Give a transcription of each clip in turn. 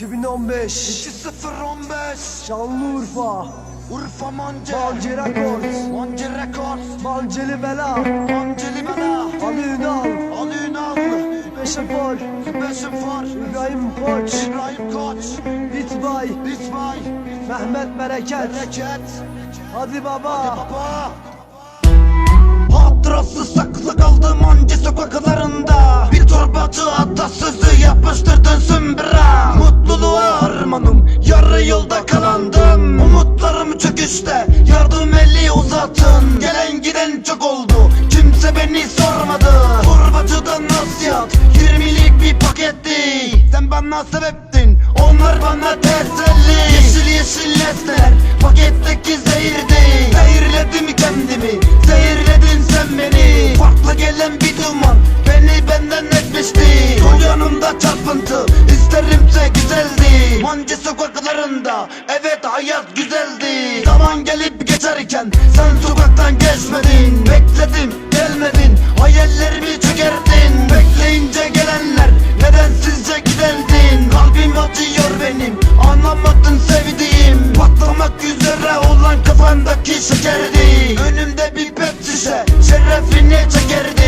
2015 2015 Şanlıurfa. Urfa Mance Mancı Records. Mance Records. Manceli Bela. Manceli Bela. Ali Ünal. Ali Ünal. Beşefor Besim Far. İbrahim Koç. İbrahim Koç. Bitbay İsmail Mehmet Bereket. Bereket. Hadi baba. Baba. Hatırası saklı kaldı Çöküşte Yardım eli uzatın. Gelen giden çok oldu Kimse beni sormadı. Torbacıdan nasihat 20'lik bir paketti Sen bana sebeptin Onlar bana teselli Yeşil yeşil nesler Paketteki zehirdi Zehirledim kendimi Zehirledin sen beni. Farklı gelen bir duman Beni benden etmişti. Sol yanımda çarpıntı Mancı sokaklarında Evet hayat güzeldi. Zaman gelip geçerken Sen sokaktan geçmedin Bekledim gelmedin Hayallerimi çökerttin Bekleyince gelenler Neden sizce gideldin? Kalbim acıyor benim Anlamadın sevdiğim. Patlamak üzere olan kafandaki şekerdi. Önümde bir pet şişe Şerefine çekerdim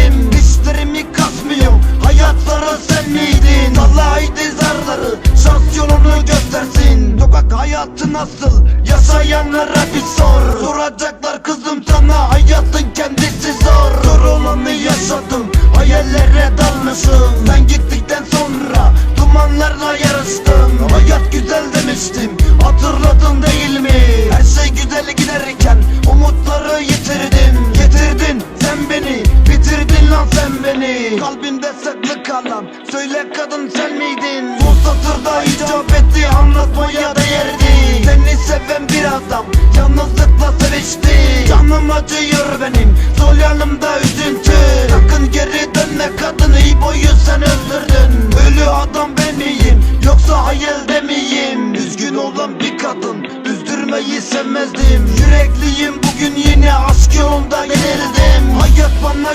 nasıl? Yaşayanlara bir sor. Soracaklar kızım sana Hayatın Kalbimde saklı kalan. Söyle kadın sen miydin? Bu satırda icap etti Anlatmaya değerdi. Seni seven bir adam Yalnızlıkla sevişti. Canım acıyor benim Sol yanımda üzüntü. Sakın geri dönme kadın İbo'yu sen öldürdün. Ölü adam ben miyim Yoksa hayalde miyim? Üzgün olan bir kadın Üzdürmeyi sevmezdim. Yürekliyim bugün yine aşk yolunda yenildim. Hayat bana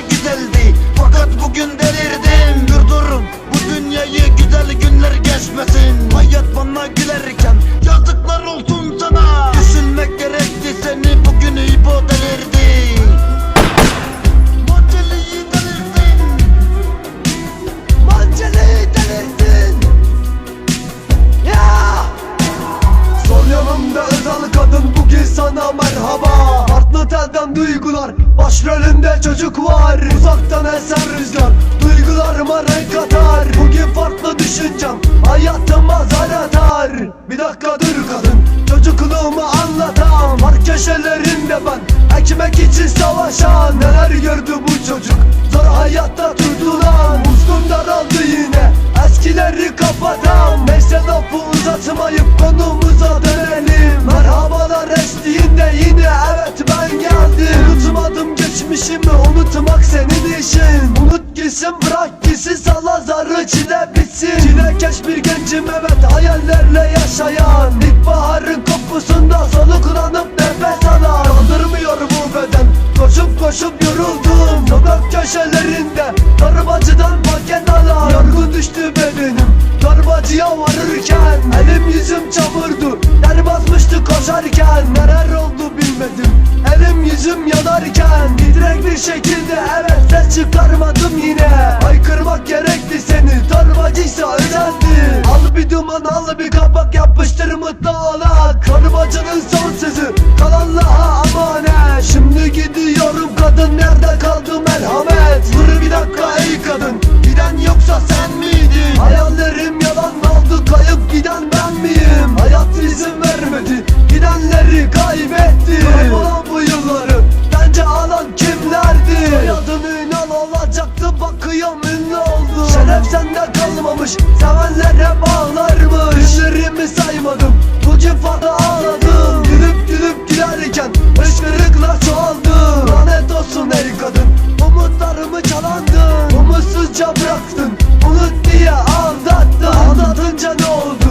duygular Başrolünde çocuk var. Uzaktan eser rüzgar Duygularıma renk katar Bugün farklı düşüncem Hayatıma zar atar. Bir dakika dur kadın Çocukluğumu anlatam. Var köşelerinde ben Ekmek için savaşan. Neler gördü bu çocuk? Zor hayatta durdu lan Uzun daraldı yine Eskileri kapatam. Neyse lafı uzatmayıp konumuza Çilekeş bir gencim evet hayallerle yaşayan. İlkbaharın kokusunda soluklanıp nefes alan. Kaldırmıyor bu beden Koşup koşup yoruldum. Sokak köşelerinde Torbacıdan paket alan. Yorgun düştü bedenim Torbacıya varırken. Elim yüzüm çamurdu Ter basmıştı koşarken. Neler oldu bilmedim Elim yüzüm yanarken. Titrek bir şekilde evet ses çıkarmadım yine. Haykırmak Duman al bir kapak yapıştır mutlu olak Torbacının son sözü. Kalanlığa amanet Şimdi gidiyorum kadın. Nerede kaldı merhamet? Dur bir dakika ey kadın. Giden yoksa sen miydin? Hayallerim yalan oldu. Kayıp giden ben miyim? Hayat izin vermedi. Gidenleri kaybetti. Kaybolan bu yılları Bence alan kimlerdi? Soyadın Ünal olacaktı. Bakıyorum ünlü oldu. Şeref sende kalmamış. Sevenlere bağlarmış Saymadım Bu cefada ağladım. Gülüp gülüp gülerken Işkırıkla çoğaldım Lanet olsun ey kadın. Umutlarımı çalandın. Umutsuzca bıraktın. Unut diye aldattın. Anlatınca ne oldu?